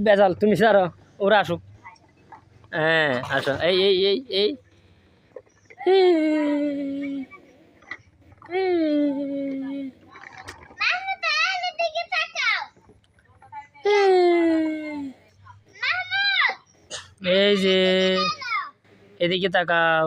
বেজাল তুমি সারো ওরা আসুক হ্যাঁ আসো এই এই, এই, এই। এই যে এদিকে তাকাও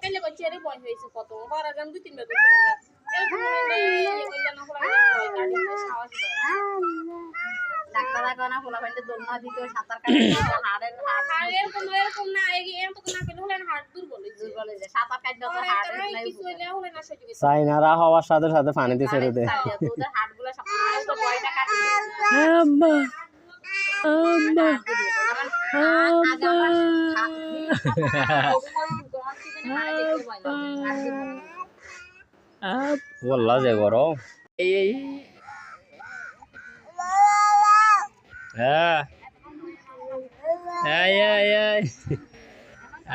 তেলে কত? কাটতে কাটতে সাইনারা হওয়ার সাথে সাথে পানি ছেড়ে আম্মা আম্মা। আম্মা বললা যে করো এই হ্যাঁ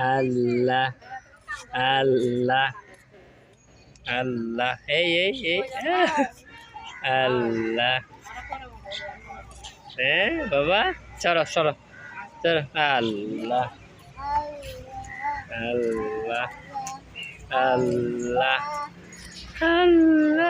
আল্লাহ আল্লাহ আল্লাহ এই এই এই আল্লাহ হ্যাঁ বাবা চলো চলো চলো আল্লাহ Allah. Allah. Allah.